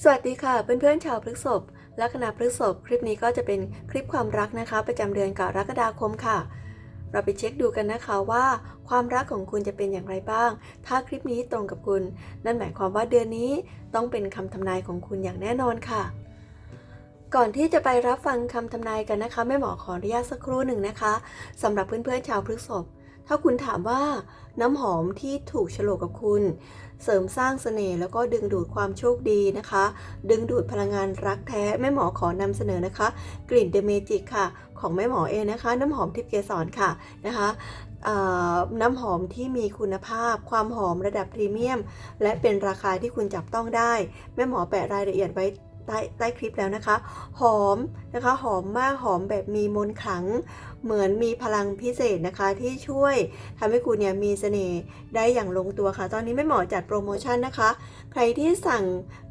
สวัสดีค่ะเพื่อนๆชาวพฤกษภลัคนาพฤกษภคลิปนี้ก็จะเป็นคลิปความรักนะคะ ประจำเดือนกรกฎาคมค่ะ เราไปเช็คดูกันนะคะว่า ความรักของคุณจะเป็นอย่างไรบ้าง ถ้าคลิปนี้ตรงกับคุณ นั่นหมายความว่าเดือนนี้ต้องเป็นคำทำนายของคุณอย่างแน่นอนค่ะ ก่อนที่จะไปรับฟังคำทำนายกันนะคะแม่หมอขออนุญาตสักครู่หนึ่งนะคะสำหรับเพื่อนๆชาวพฤกษภ ถ้าคุณถามว่าน้ำหอมที่ถูกฉลกกับคุณ เสริมสร้างเสน่ห์แล้วก็ดึงดูดความโชคดีนะคะ ดึงดูดพลังงานรักแท้แม่หมอขอนำเสนอนะคะ กลิ่นเดเมจิกค่ะ ของแม่หมอเองนะคะ น้ำหอมทิพย์เกสรค่ะนะคะน้ำหอมที่มีคุณภาพ ความหอมระดับพรีเมียม และเป็นราคาที่คุณจับต้องได้ แม่หมอแปะรายละเอียดไว้ ใต้ใต้คลิปแล้วนะคะ หอมนะคะหอมมากหอมแบบมีมนขลัง เหมือนมีพลังพิเศษนะคะ ที่ช่วยทำให้คุณเนี่ยมีเสน่ห์ได้อย่างลงตัวค่ะ ตอนนี้แม่หมอจัดโปรโมชั่นนะคะ ใครที่สั่ง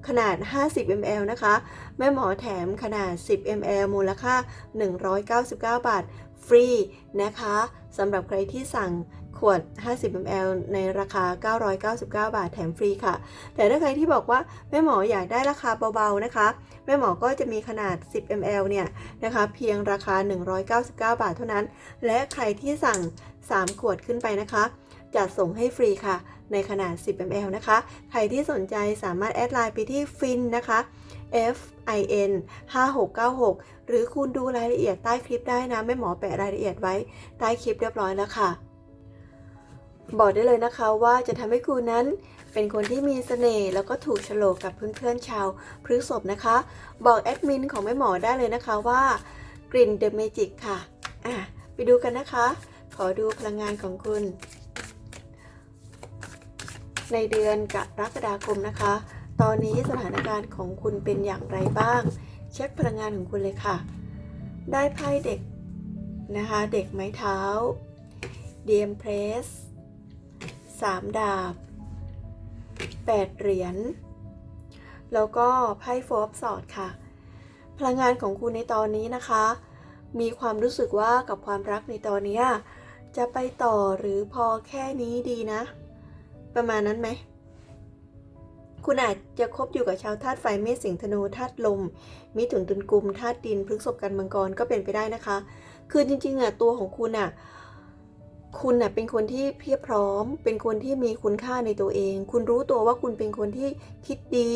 ขนาด 50 ml นะคะ แม่หมอแถมขนาด 10 ml มูลค่า 199 บาท ฟรีนะคะสำหรับใครที่สั่ง ขวด 50 ml ในราคา 999 บาทแถมฟรีค่ะ แต่ถ้าใครที่บอกว่าแม่หมออยากได้ราคาเบาๆนะคะ แม่หมอก็จะมีขนาด 10 ml เนี่ยนะคะ เพียงราคา 199 บาทเท่านั้น และใครที่สั่ง 3 ขวดขึ้นไปนะคะจะส่งให้ฟรีค่ะ ในขนาด 10 ml นะคะ ใครที่สนใจสามารถแอดไลน์ไปที่ฟินนะคะ F I N 5696 หรือคุณดูรายละเอียดใต้คลิปได้นะแม่หมอแปะรายละเอียดไว้ใต้คลิปเรียบร้อยแล้วค่ะ บอกได้เลยนะคะว่าจะทำให้คุณนั้นเป็นคนที่มีเสน่ห์แล้วก็ถูกโฉลกกับเพื่อนๆชาวพฤษภนะคะ บอกแอดมินของแม่หมอได้เลยนะคะว่ากลิ่นเดอะเมจิกค่ะอะ ไปดูกันนะคะ ขอดูพลังงานของคุณ ในเดือนกรกฎาคมนะคะ ตอนนี้สถานการณ์ของคุณเป็นอย่างไรบ้าง เช็คพลังงานของคุณเลยค่ะ ได้ไพ่เด็กนะคะ เด็กไม้เท้าเดียมเพร สามดาบแปดเหรียญ แล้วก็ไพ่โฟร์สอดค่ะ พลังงานของคุณในตอนนี้นะคะ มีความรู้สึกว่ากับความรักในตอนนี้จะไปต่อหรือพอแค่นี้ดีนะ ประมาณนั้นไหม คุณอาจจะคบอยู่กับชาวธาตุไฟเมษสิงธนูธาตุลม มิถุนตุลกุมธาตุดินพฤษภกันมังกรก็เป็นไปได้นะคะ คือจริงๆอะตัวของคุณอะ คุณน่ะเป็นคนที่เพียบพร้อม เป็นคนที่มีคุณค่าในตัวเอง คุณรู้ตัวว่าคุณเป็นคนที่คิดดี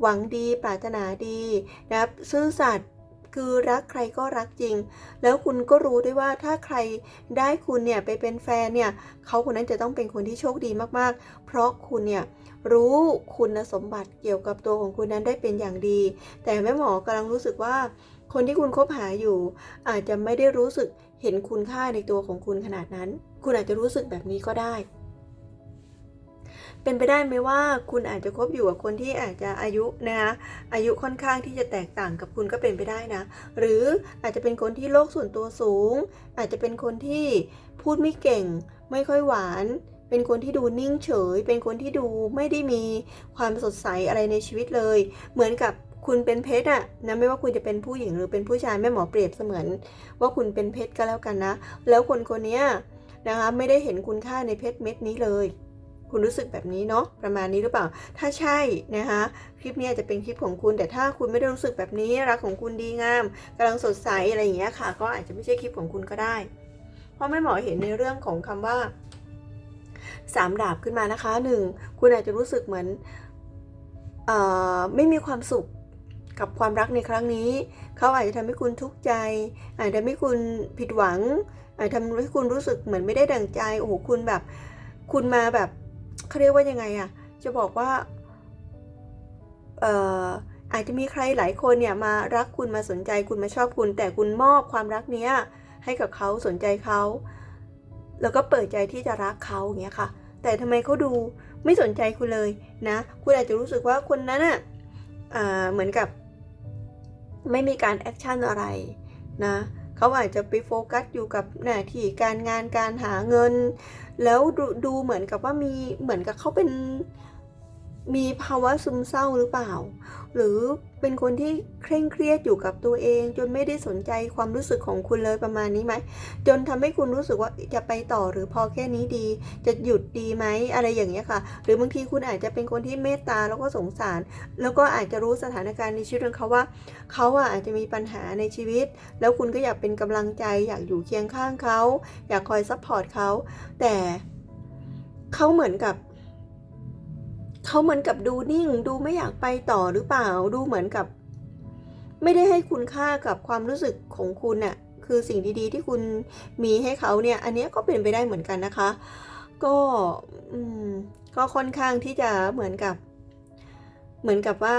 หวังดี ปรารถนาดีนะครับซื่อสัตย์คือรักใครก็รักจริง แล้วคุณก็รู้ด้วยว่าถ้าใครได้คุณเนี่ยไปเป็นแฟนเนี่ยเขาคนนั้นจะต้องเป็นคนที่โชคดีมากๆ เพราะคุณเนี่ยรู้คุณสมบัติเกี่ยวกับตัวของคุณนั้นได้เป็นอย่างดี แต่แม่หมอกำลังรู้สึกว่าคนที่คุณคบหาอยู่ อาจจะไม่ได้รู้สึก เห็นคุณค่าในตัวของคุณขนาดนั้น คุณอาจจะรู้สึกแบบนี้ก็ได้ เป็นไปได้ไหมว่าคุณอาจจะคบอยู่กับคนที่อาจจะอายุนะคะอายุค่อนข้างที่จะแตกต่างกับคุณก็เป็นไปได้นะ หรืออาจจะเป็นคนที่โลกส่วนตัวสูง อาจจะเป็นคนที่พูดไม่เก่ง ไม่ค่อยหวานเป็นคนที่ดูนิ่งเฉย เป็นคนที่ดูไม่ได้มีความสดใสอะไรในชีวิตเลย เหมือนกับ คุณเป็นเพชรอะนะไม่ว่าคุณจะเป็นผู้หญิงหรือเป็นผู้ชายแม่หมอเปรียบเสมือน ว่าคุณเป็นเพชรก็แล้วกันนะ แล้วคนคนนี้นะคะไม่ได้เห็นคุณค่าในเพชรเม็ดนี้เลย คุณรู้สึกแบบนี้เนาะประมาณนี้หรือเปล่า ถ้าใช่นะคะคลิปนี้จจะเป็นคลิปของคุณ แต่ถ้าคุณไม่ได้รู้สึกแบบนี้รักของคุณดีงามกำลังสดใสอะไรอย่างเงี้ยค่ะ ก็อาจจะไม่ใช่คลิปของคุณก็ได้ เพราะแม่หมอเห็นในเรื่องของคำว่าสามดาบขึ้นมานะคะหนึ่งคุณอาจจะรู้สึกเหมือนเอ่อไม่มีความสุข กับความรักในครั้งนี้ เขาอาจจะทำให้คุณทุกข์ใจ อาจจะทำให้คุณผิดหวัง อาจจะทำให้คุณรู้สึกเหมือนไม่ได้ดั่งใจโอ้โหคุณแบบ คุณมาแบบเขาเรียกว่ายังไงอะจะบอกว่าเอ่ออาจจะมีใครหลายคนเนี่ยมารักคุณมาสนใจคุณมาชอบคุณ แต่คุณมอบความรักเนี้ยให้กับเขาสนใจเขาแล้วก็เปิดใจที่จะรักเขาอย่างเงี้ยค่ะ แต่ทำไมเขาดูไม่สนใจคุณเลยนะ คุณอาจจะรู้สึกว่าคนนั้นอะอ่าเหมือนกับ ไม่มีการแอคชั่นอะไรนะเขาอาจจะไปโฟกัสอยู่กับหน้าที่การงานการหาเงิน แล้วดูดูเหมือนกับว่ามีเหมือนกับเขาเป็น มีภาวะซึมเศร้าหรือเปล่า หรือเป็นคนที่เคร่งเครียดอยู่กับตัวเอง จนไม่ได้สนใจความรู้สึกของคุณเลยประมาณนี้ไหม จนทำให้คุณรู้สึกว่าจะไปต่อหรือพอแค่นี้ดี จะหยุดดีไหมอะไรอย่างเงี้ยค่ะ หรือบางทีคุณอาจจะเป็นคนที่เมตตาแล้วก็สงสาร แล้วก็อาจจะรู้สถานการณ์ในชีวิตของเขาว่า เขาอะอาจจะมีปัญหาในชีวิต แล้วคุณก็อยากเป็นกำลังใจ อยากอยู่เคียงข้างเขาอยากคอยซัพพอร์ตเขาแต่เขาเหมือนกับ เขาเหมือนกับดูนิ่ง ดูไม่อยากไปต่อหรือเปล่า ดูเหมือนกับ ไม่ได้ให้คุณค่ากับความรู้สึกของคุณน่ะ คือสิ่งดีๆ ที่คุณมีให้เขาเนี่ย อันนี้ก็เป็นไปได้เหมือนกันนะคะ ก็อืมก็ค่อนข้างที่จะเหมือนกับ เหมือนกับว่า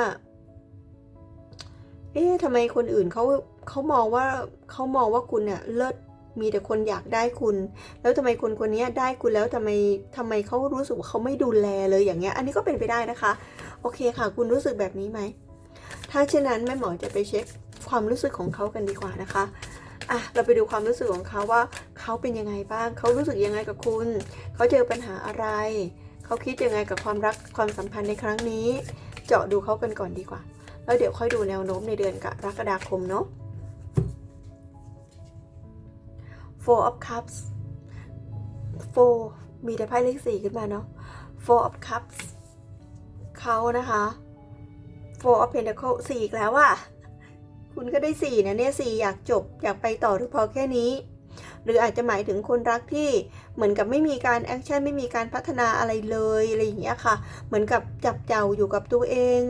เอ๊ะทำไมคนอื่นเขาเขามองว่าเขามองว่าคุณเนี่ยเลิศ มีแต่คนอยากได้คุณ แล้วทำไมคนคนนี้ได้คุณแล้วทำไมทำไมเขารู้สึกว่าเขาไม่ดูแลเลยอย่างเงี้ย อันนี้ก็เป็นไปได้นะคะ โอเคค่ะ คุณรู้สึกแบบนี้ไหม ถ้าเช่นนั้นแม่หมอจะไปเช็คความรู้สึกของเขากันดีกว่านะคะอะเราไปดูความรู้สึกของเขาว่าเขาเป็นยังไงบ้างเขารู้สึกยังไงกับคุณ เขาเจอปัญหาอะไร เขาคิดยังไงกับความรักความสัมพันธ์ในครั้งนี้ เจาะดูเขากันก่อนดีกว่า แล้วเดี๋ยวค่อยดูแนวโน้มในเดือนกรกฎาคมเนาะ Four of Cups Four มีแต่ไพ่เลขสี่ขึ้นมาเนาะ Four of Cups เขานะคะ Four of Pentacles สี่อีกแล้วอะคุณก็ได้สี่นะเนี่ยสี่อยากจบ อยากไปต่อหรือพอแค่นี้ หรืออาจจะหมายถึงคนรักที่เหมือนกับไม่มีการแอคชั่นไม่มีการพัฒนาอะไรเลยอะไรอย่างเงี้ยค่ะ เหมือนกับจับเจ้าอยู่กับตัวเอง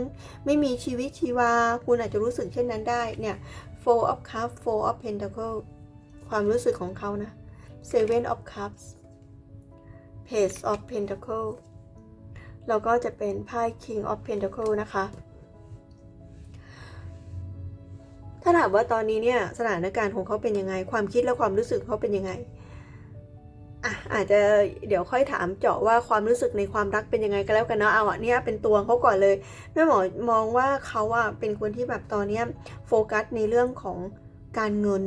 ไม่มีชีวิตชีวา คุณอาจจะรู้สึกเช่นนั้นได้เนี่ย Four of Cups Four of Pentacles ความรู้สึกของเขานะ Seven of Cups Page of Pentacles แล้วก็จะเป็นไพ่ King of Pentacles นะคะ ถ้าถามว่าตอนนี้เนี่ยสถานการณ์ของเขาเป็นยังไง ความคิดและความรู้สึกเขาเป็นยังไงอะอาจจะเดี๋ยวค่อยถามเจาะว่าความรู้สึกในความรักเป็นยังไงก็แล้วกันเนาะเอาอะเนี่ยเป็นตัวเขาก่อนเลยแม่หมอมองว่าเขาอะเป็นคนที่แบบตอนเนี้ยโฟกัสในเรื่องของการเงิน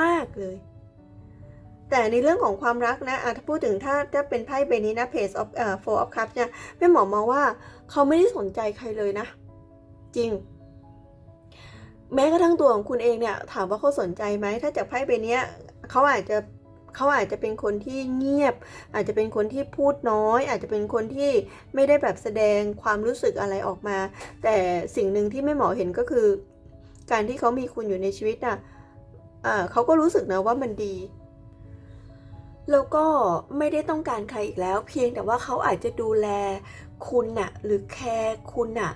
มาก ๆ เลย แต่ในเรื่องของความรักนะอะถ้าพูดถึงถ้าถ้าเป็นไพ่ใบนี้นะ Page of เอ่อ Four of Cups เนี่ยแม่หมอมองว่าเขาไม่ได้สนใจใครเลยนะ จริง แม้กระทั่งตัวของคุณเองเนี่ย ถามว่าเขาสนใจไหม ถ้าจากไพ่ใบนี้เขาอาจจะเขาอาจจะเป็นคนที่เงียบ อาจจะเป็นคนที่พูดน้อย อาจจะเป็นคนที่ไม่ได้แบบแสดงความรู้สึกอะไรออกมา แต่สิ่งหนึ่งที่แม่หมอเห็นก็คือ การที่เขามีคุณอยู่ในชีวิตน่ะอ่า เขาก็รู้สึกนะว่ามันดี แล้วก็ไม่ได้ต้องการใครอีกแล้ว เพียงแต่ว่าเขาอาจจะดูแลคุณน่ะ หรือแคร์คุณน่ะ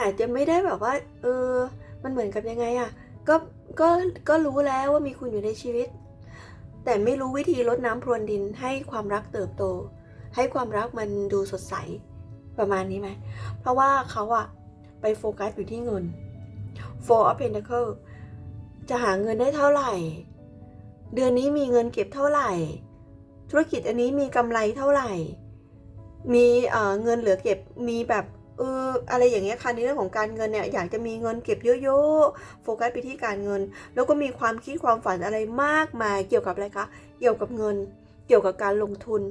อาจจะไม่ได้แบบว่า เออ มันเหมือนกับยังไงอะ่ะก็ก็ก็รู้แล้วว่ามีคุณอยู่ในชีวิต แต่ไม่รู้วิธีลดน้ำพรวนดินให้ความรักเติบโต ให้ความรักมันดูสดใสประมาณนี้ไหม เพราะว่าเขาอะไปโฟกัสอยู่ที่เงิน Four of Pentacles จะหาเงินได้เท่าไหร่ เดือนนี้มีเงินเก็บเท่าไหร่ ธุรกิจอันนี้มีกำไรเท่าไหร่ มีเเงินเหลือเก็บมีแบบเอออะไรอย่างเงี้ยค่ะในเรื่องของการเงินเนี่ยอยากจะมีเงินเก็บเยอะๆโฟกัสไปที่การเงิน แล้วก็มีความคิดความฝันอะไรมากมายเกี่ยวกับอะไรคะเกี่ยวกับเงิน เกี่ยวกับการลงทุน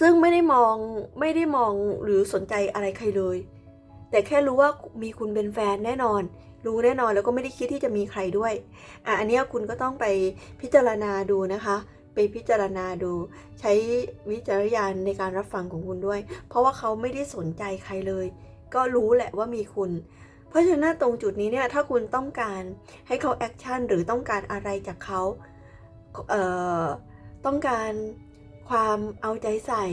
ซึ่งไม่ได้มองไม่ได้มองหรือสนใจอะไรใครเลย แต่แค่รู้ว่ามีคุณเป็นแฟนแน่นอน รู้แน่นอนแล้วก็ไม่ได้คิดที่จะมีใครด้วยอะอันเนี้ยคุณก็ต้องไปพิจารณาดูนะคะ ไปพิจารณาดู ใช้วิจารณญาณในการรับฟังของคุณด้วย เพราะว่าเขาไม่ได้สนใจใครเลย ก็รู้แหละว่ามีคุณ เพราะฉะนั้นตรงจุดนี้เนี่ยถ้าคุณต้องการให้เขาแอคชั่นหรือต้องการอะไรจากเขาเอ่อต้องการความเอาใจใส่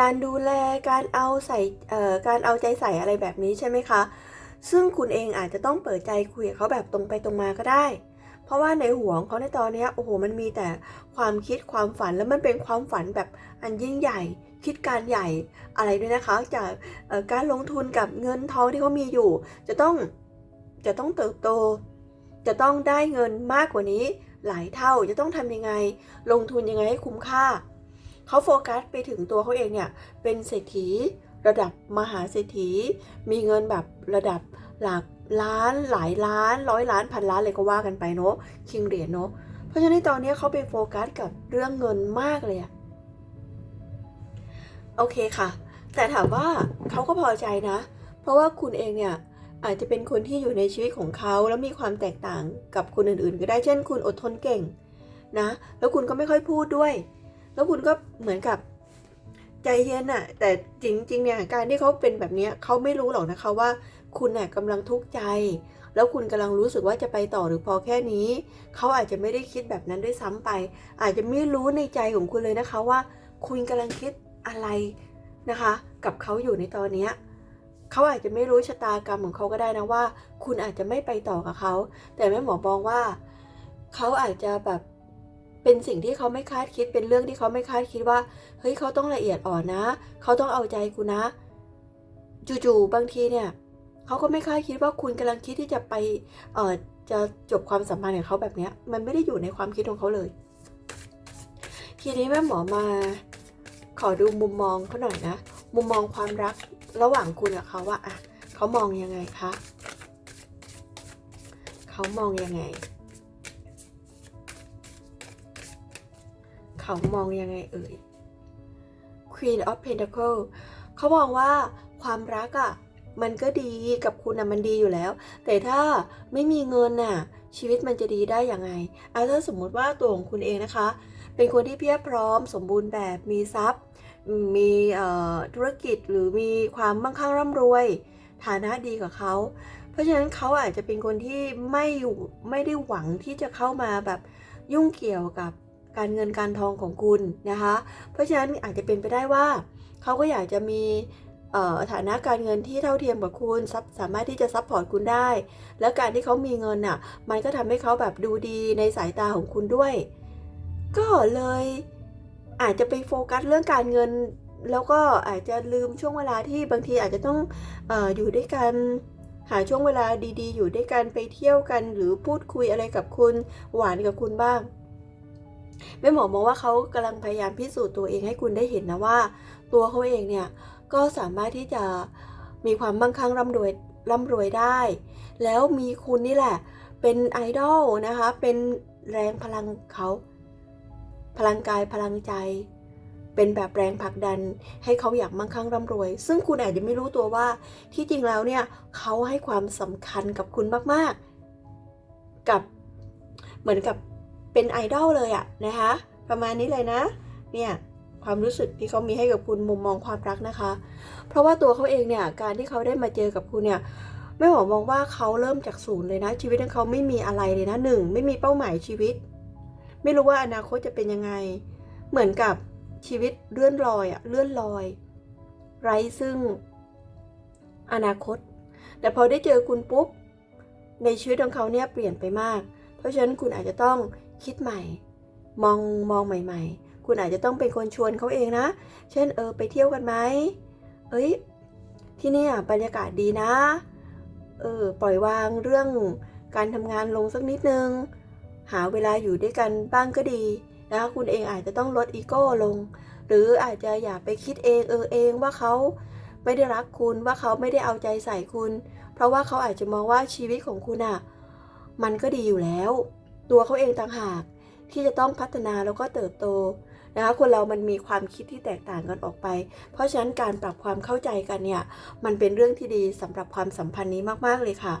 การดูแลการเอาใส่เอ่อการเอาใจใส่อะไรแบบนี้ใช่ไหมคะ ซึ่งคุณเองอาจจะต้องเปิดใจคุยกับเขาแบบตรงไปตรงมาก็ได้ เพราะว่าในหัวของเขาในตอนนี้โอ้โหมันมีแต่ความคิดความฝันแล้วมันเป็นความฝันแบบอันยิ่งใหญ่ คิดการใหญ่อะไรด้วยนะคะ จากการลงทุนกับเงินทองที่เขามีอยู่ จะต้องจะต้องเติบโต จะต้องได้เงินมากกว่านี้หลายเท่าจะต้องทำยังไง ลงทุนยังไงให้คุ้มค่าเขาโฟกัสไปถึงตัวเขาเองเนี่ยเป็นเศรษฐี ระดับมหาเศรษฐี มีเงินแบบระดับหลักล้านหลายล้านร้อยล้านพันล้านเลยก็ว่ากันไปเนาะคิงเหรียญเนาะเพราะฉะนั้นตอนนี้เขาไปโฟกัสกับเรื่องเงินมากเลยอะโอเคค่ะ แต่ถามว่าเขาก็พอใจนะ เพราะว่าคุณเองเนี่ยอาจจะเป็นคนที่อยู่ในชีวิตของเขาแล้วมีความแตกต่างกับคนอื่นๆ ก็ได้เช่น คุณอดทนเก่งนะ แล้วคุณก็ไม่ค่อยพูดด้วย แล้วคุณก็เหมือนกับ ใจเย็นอะแต่จริงๆเนี่ยการที่เขาเป็นแบบนี้เขาไม่รู้หรอกนะคะว่า คุณเนี่ยกำลังทุกข์ใจ แล้วคุณกำลังรู้สึกว่าจะไปต่อหรือพอแค่นี้ เขาอาจจะไม่ได้คิดแบบนั้นด้วยซ้ำไป อาจจะไม่รู้ในใจของคุณเลยนะคะว่า คุณกำลังคิดอะไรนะคะ กับเขาอยู่ในตอนเนี้ยเขาอาจจะไม่รู้ชะตากรรมของเขาก็ได้นะว่า คุณอาจจะไม่ไปต่อกับเขา แต่แม่หมอมองว่า เขาอาจจะแบบ เป็นสิ่งที่เขาไม่คาดคิดเป็นเรื่องที่เขาไม่คาดคิดว่า เฮ้ยเขาต้องละเอียดอ่อนนะ เขาต้องเอาใจคุณนะ จู่ๆบางทีเนี่ยเขาก็ไม่คาดคิดว่าคุณกำลังคิดที่จะไปเอ่อจะจบความสัมพันธ์กับเขาแบบเนี้ยมันไม่ได้อยู่ในความคิดของเขาเลย ทีนี้แม่หมอมา ขอดูมุมมองเขาหน่อยนะ มุมมองความรักระหว่างคุณกับเขาว่าอะเขามองยังไงคะเขามองยังไง เขามองยังไงเอ่ย Queen of Pentacle เขามองว่าความรักอะ่ะมันก็ดีกับคุณอะมันดีอยู่แล้ว แต่ถ้าไม่มีเงินน่ะชีวิตมันจะดีได้ยังไงอะถ้าสมมุติว่าตัวของคุณเองนะคะ เป็นคนที่เพียบพร้อม สมบูรณ์แบบมีทรัพย์ มีธุรกิจหรือมีความมั่งคั่งร่ำรวย ฐานะดีกับเขา เพราะฉะนั้นเขาอาจจะเป็นคนที่ไม่อยู่ไม่ได้หวังที่จะเข้ามาแบบยุ่งเกี่ยวกับ การเงินการทองของคุณนะคะ เพราะฉะนั้นอาจจะเป็นไปได้ว่าเขาก็อยากจะมีฐานะการเงินที่เท่าเทียมกับคุณซับสามารถที่จะซัพพอร์ตคุณได้ แล้วการที่เขามีเงินน่ะ มันก็ทำให้เขาแบบดูดีในสายตาของคุณด้วย ก็เลยอาจจะไปโฟกัสเรื่องการเงิน แล้วก็อาจจะลืมช่วงเวลาที่บางทีอาจจะต้องออยู่ด้วยกันหาช่วงเวลาดีๆ อยู่ด้วยกันไปเที่ยวกันหรือพูดคุยอะไรกับคุณหวานกับคุณบ้าง แม่หมอมองว่าเขากำลังพยายามพิสูจน์ตัวเองให้คุณได้เห็นนะว่า ตัวเขาเองเนี่ยก็สามารถที่จะมีความมั่งคั่งร่ำรวยร่ำรวยได้ แล้วมีคุณนี่แหละ เป็นไอดอลนะคะ เป็นแรงพลังเขาพลังกายพลังใจ เป็นแบบแรงผลักดันให้เขาอยากมั่งคั่งร่ำรวย ซึ่งคุณอาจจะไม่รู้ตัวว่าที่จริงแล้วเนี่ยเขาให้ความสำคัญกับคุณมาก ๆ กับเหมือนกับ เป็นไอดอลเลยอะนะคะ ประมาณนี้เลยนะ เนี่ยความรู้สึกที่เขามีให้กับคุณมุมมองความรักนะคะ เพราะว่าตัวเขาเองเนี่ยการที่เขาได้มาเจอกับคุณเนี่ยไม่หมอมองว่าเขาเริ่มจากศูนย์เลยนะ ชีวิตของเขาไม่มีอะไรเลยนะหนึ่งไม่มีเป้าหมายชีวิต ไม่รู้ว่าอนาคตจะเป็นยังไง เหมือนกับชีวิตเลื่อนลอยอะเลื่อนลอย ไร้ซึ่งอนาคต แต่พอได้เจอคุณปุ๊บในชีวิตของเขาเนี่ยเปลี่ยนไปมาก เพราะฉะนั้นคุณอาจจะต้อง คิดใหม่ มองมองใหม่ ๆ คุณอาจจะต้องเป็นคนชวนเขาเองนะ เช่นเออไปเที่ยวกันไหมเอ้ยที่นี่บรรยากาศดีนะ เออปล่อยวางเรื่องการทำงานลงสักนิดนึง หาเวลาอยู่ด้วยกันบ้างก็ดีนะคะคุณเองอาจจะต้องลดอีโก้ลง หรืออาจจะอย่าไปคิดเองเออเองว่าเขาไม่ได้รักคุณว่าเขาไม่ได้เอาใจใส่คุณ เพราะว่าเขาอาจจะมองว่าชีวิตของคุณอะ มันก็ดีอยู่แล้ว ตัวเขาเองต่างหากที่จะต้องพัฒนาแล้วก็เติบโตนะคะคนเรามันมีความคิดที่แตกต่างกันออกไป เพราะฉะนั้นการปรับความเข้าใจกันเนี่ยมันเป็นเรื่องที่ดีสำหรับความสัมพันธ์นี้มากๆเลยค่ะ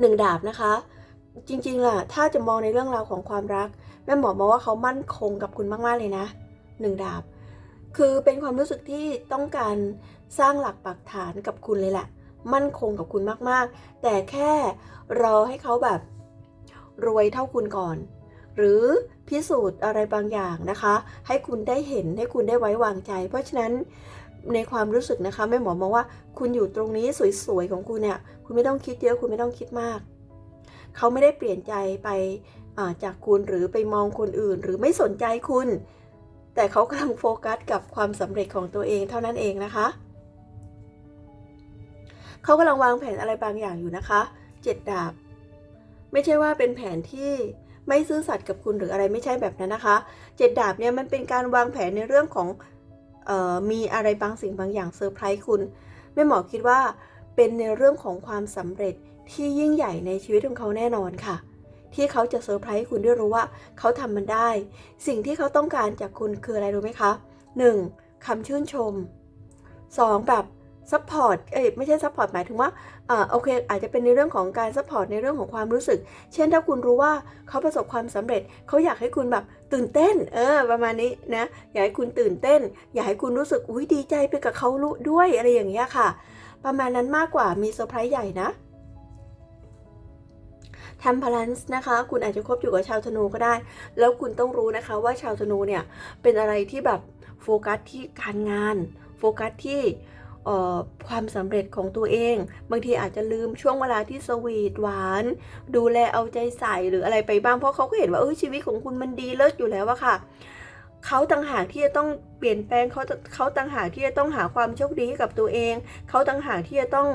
หนึ่งดาบนะคะ จริงๆล่ะถ้าจะมองในเรื่องราวของความรักแม่หมอมองว่าเขามั่นคงกับคุณมากๆเลยนะหนึ่งดาบ คือเป็นความรู้สึกที่ต้องการสร้างหลักปักฐานกับคุณเลยแหละ มั่นคงกับคุณมากๆ แต่แค่รอให้เขาแบบรวยเท่าคุณก่อน หรือพิสูจน์อะไรบางอย่างนะคะ ให้คุณได้เห็นให้คุณได้ไว้วางใจ เพราะฉะนั้นในความรู้สึกนะคะแม่หมอมองว่าคุณอยู่ตรงนี้สวยๆของคุณเนี่ย คุณไม่ต้องคิดเยอะคุณไม่ต้องคิดมาก เขาไม่ได้เปลี่ยนใจไปจากคุณหรือไปมองคนอื่น หรือไม่สนใจคุณ แต่เขากำลังโฟกัสกับความสำเร็จของตัวเองเท่านั้นเองนะคะ เขากำลังวางแผนอะไรบางอย่างอยู่นะคะเจ็ดดาบ ไม่ใช่ว่าเป็นแผนที่ไม่ซื่อสัตย์กับคุณหรืออะไรไม่ใช่แบบนั้นนะคะเจ็ดดาบเนี่ยมันเป็นการวางแผนในเรื่องของออมีอะไรบางสิ่งบางอย่างเซอร์ไพรส์คุณแม่หมอคิดว่าเป็นในเรื่องของความสำเร็จที่ยิ่งใหญ่ในชีวิตของเขาแน่นอนค่ะ ที่เขาจะเซอร์ไพรส์คุณได้รู้ว่าเขาทำมันได้ สิ่งที่เขาต้องการจากคุณคืออะไรรู้ไหมคะ 1. คำชื่นชม 2. แบบ ซัพพอร์ต เอ้ยไม่ใช่ซัพพอร์ตหมายถึงว่าอ่าโอเค อาจจะเป็นในเรื่องของการซัพพอร์ตในเรื่องของความรู้สึก เช่นถ้าคุณรู้ว่าเขาประสบความสำเร็จ เขาอยากให้คุณแบบตื่นเต้น เออ ประมาณนี้นะ อยากให้คุณตื่นเต้น อยากให้คุณรู้สึก อุ้ยดีใจไปกับเขารู้ด้วยอะไรอย่างเงี้ยค่ะ ประมาณนั้นมากกว่า มีเซอร์ไพรส์ใหญ่นะทำพลันส์นะคะ คุณอาจจะคบอยู่กับชาวธนูก็ได้ แล้วคุณต้องรู้นะคะว่าชาวธนูเนี่ย เป็นอะไรที่แบบโฟกัสที่การงาน โฟกัสที่ ความสำเร็จของตัวเอง บางทีอาจจะลืมช่วงเวลาที่สวีทหวาน ดูแลเอาใจใส่หรืออะไรไปบ้างเพราะเขาก็เห็นว่าเออชีวิตของคุณมันดีเลิศอยู่แล้วอะค่ะเขาต่างหากที่จะต้องเปลี่ยนแปลงเขาเขาต่างหากที่จะต้องหาความโชคดีให้กับตัวเอง เขาต่างหากที่จะต้อง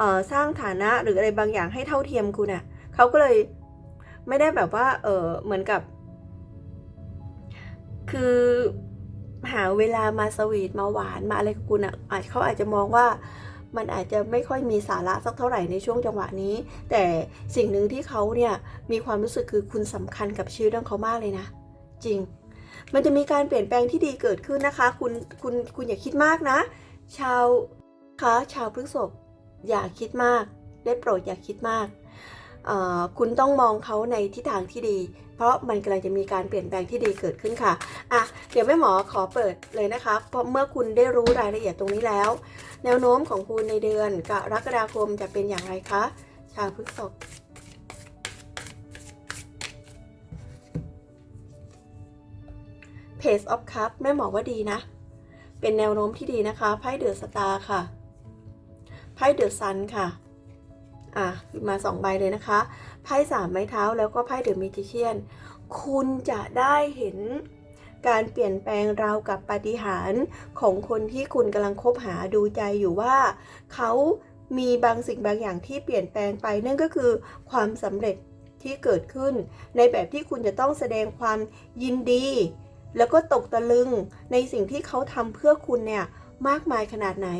ออสร้างฐานะหรืออะไรบางอย่างให้เท่าเทียมคุณอะเขาก็เลยไม่ได้แบบว่าเออเหมือนกับ คือ หาเวลามาสวีทมาหวานมาอะไรกับคุณอะอาจเขาอาจจะมองว่ามันอาจจะไม่ค่อยมีสาระสักเท่าไหร่ในช่วงจังหวะนี้ แต่สิ่งหนึ่งที่เขาเนี่ยมีความรู้สึกคือคุณสำคัญกับชีวิตของเขามากเลยนะ จริง มันจะมีการเปลี่ยนแปลงที่ดีเกิดขึ้นนะคะ คุณคุณคุณอย่าคิดมากนะ ชาวคะชาวพฤกษภอย่าคิดมาก ได้โปรดอย่าคิดมาก คุณต้องมองเขาในทิศทางที่ดี เพราะมันกำลังจะมีการเปลี่ยนแปลงที่ดีเกิดขึ้นค่ะอะเดี๋ยวแม่หมอขอเปิดเลยนะคะเพราะเมื่อคุณได้รู้รายละเอียดตรงนี้แล้ว แนวโน้มของคุณในเดือนกรกฎาคมจะเป็นอย่างไรคะ ชาวพฤษภ Page of Cup แม่หมอว่าดีนะ เป็นแนวโน้มที่ดีนะคะไพ่เดือะสตาร์ค่ะไพ่เดือะซันค่ะ อะมาสองใบเลยนะคะ พ่สามไม้เท้าแล้วก็ไพ่เดอะมิจิเชียน คุณจะได้เห็นการเปลี่ยนแปลงราวกับปาฏิหาริย์ของคนที่คุณกำลังคบหาดูใจอยู่ว่า เขามีบางสิ่งบางอย่างที่เปลี่ยนแปลงไปนั่นก็คือความสำเร็จที่เกิดขึ้น ในแบบที่คุณจะต้องแสดงความยินดี แล้วก็ตกตะลึงในสิ่งที่เขาทำเพื่อคุณเนี่ยมากมายขนาดไหน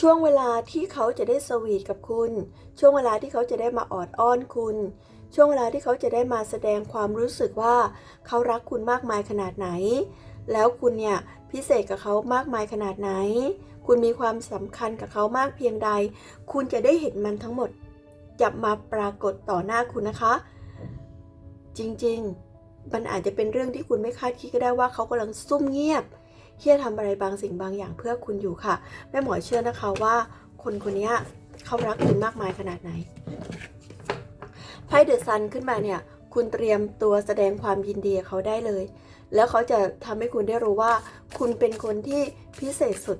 ช่วงเวลาที่เขาจะได้สวีทกับคุณ ช่วงเวลาที่เขาจะได้มาออดอ้อนคุณ ช่วงเวลาที่เขาจะได้มาแสดงความรู้สึกว่าเขารักคุณมากมายขนาดไหน แล้วคุณเนี่ยพิเศษกับเขามากมายขนาดไหน คุณมีความสำคัญกับเขามากเพียงใด คุณจะได้เห็นมันทั้งหมดจับมาปรากฏต่อหน้าคุณนะคะ จริงๆ มันอาจจะเป็นเรื่องที่คุณไม่คาดคิดก็ได้ว่าเขากำลังซุ่มเงียบ ที่จะทำอะไรบางสิ่งบางอย่างเพื่อคุณอยู่ค่ะ แม่หมอเชื่อนะคะว่าคนคนนี้เขารักคุณมากมายขนาดไหนไพ่เดอะซันขึ้นมาเนี่ย คุณเตรียมตัวแสดงความยินดีเขาได้เลย แล้วเขาจะทำให้คุณได้รู้ว่า คุณเป็นคนที่พิเศษสุด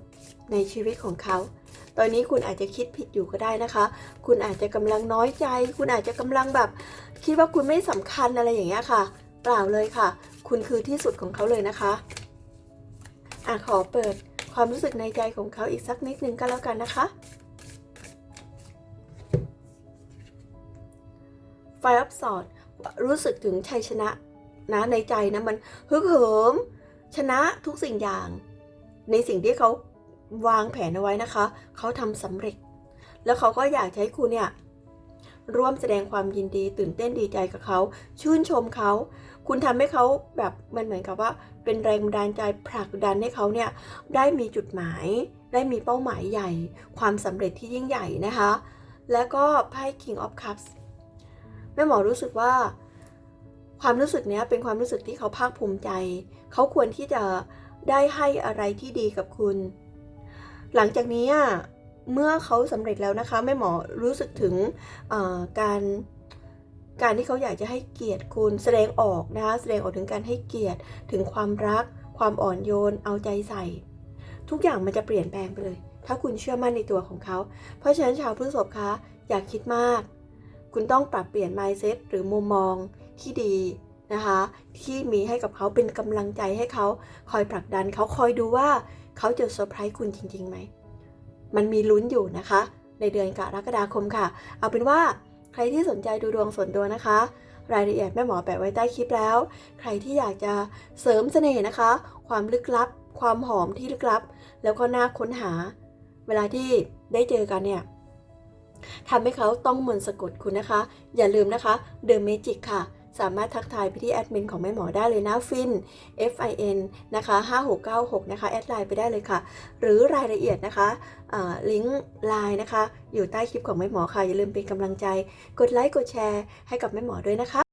ในชีวิตของเขา ตอนนี้คุณอาจจะคิดผิดอยู่ก็ได้นะคะ คุณอาจจะกำลังน้อยใจ คุณอาจจะกำลังแบบ คิดว่าคุณไม่สำคัญอะไรอย่างเงี้ยค่ะ เปล่าเลยค่ะ คุณคือที่สุดของเขาเลยนะคะ อะขอเปิดความรู้สึกในใจของเขาอีกสักนิดนึงก็แล้วกันนะคะ ไฟอัพสอดรู้สึกถึงชัยชนะนะในใจนะมันฮึกเหิม ชนะทุกสิ่งอย่าง ในสิ่งที่เขาวางแผนเอาไว้นะคะ เขาทำสำเร็จ แล้วเขาก็อยากให้คุณเนี่ยร่วมแสดงความยินดีตื่นเต้นดีใจกับเขา ชื่นชมเขา คุณทำให้เขาแบบมันเหมือนกับว่า เป็นแรงบันดาลใจผลักดันให้เขาเนี่ยได้มีจุดหมาย ได้มีเป้าหมายใหญ่ ความสำเร็จที่ยิ่งใหญ่นะคะ แล้วก็ไพ่ King of Cups แม่หมอรู้สึกว่า ความรู้สึกเนี้ยเป็นความรู้สึกที่เขาภาคภูมิใจ เขาควรที่จะได้ให้อะไรที่ดีกับคุณ หลังจากนี้เมื่อเขาสำเร็จแล้วนะคะแม่หมอรู้สึกถึงการ การที่เขาอยากจะให้เกียรติคุณแสดงออกนะคะแสดงออกถึงการให้เกียรติถึงความรัก ความอ่อนโยน เอาใจใส่ ทุกอย่างมันจะเปลี่ยนแปลงไปเลย ถ้าคุณเชื่อมั่นในตัวของเขา เพราะฉะนั้นชาวพฤษภคะอย่าคิดมาก คุณต้องปรับเปลี่ยน mindset หรือมุมมองที่ดีนะคะที่มีให้กับเขาเป็นกำลังใจให้เขาคอยผลักดันเขาคอยดูว่าเขาจะเซอร์ไพรส์คุณจริงๆไหม มันมีลุ้นอยู่นะคะ ในเดือนกรกฎาคมค่ะ เอาเป็นว่า ใครที่สนใจดูดวงส่วนตัวนะคะ รายละเอียดแม่หมอแปะไว้ใต้คลิปแล้ว ใครที่อยากจะเสริมเสน่ห์นะคะ ความลึกลับ ความหอมที่ลึกลับ แล้วก็น่าค้นหา เวลาที่ได้เจอกันเนี่ยทำให้เขาต้องมนสะกดคุณนะคะ อย่าลืมนะคะเดอะเมจิกค่ะ สามารถทักทายไปที่แอดมินของแม่หมอได้เลยนะฟิน F I N นะคะ5696นะคะแอดไลน์ไปได้เลยค่ะ หรือรายละเอียดนะคะลิงก์ไลน์นะคะ อยู่ใต้คลิปของแม่หมอค่ะ อย่าลืมเป็นกำลังใจ กดไลค์กดแชร์ให้กับแม่หมอด้วยนะคะ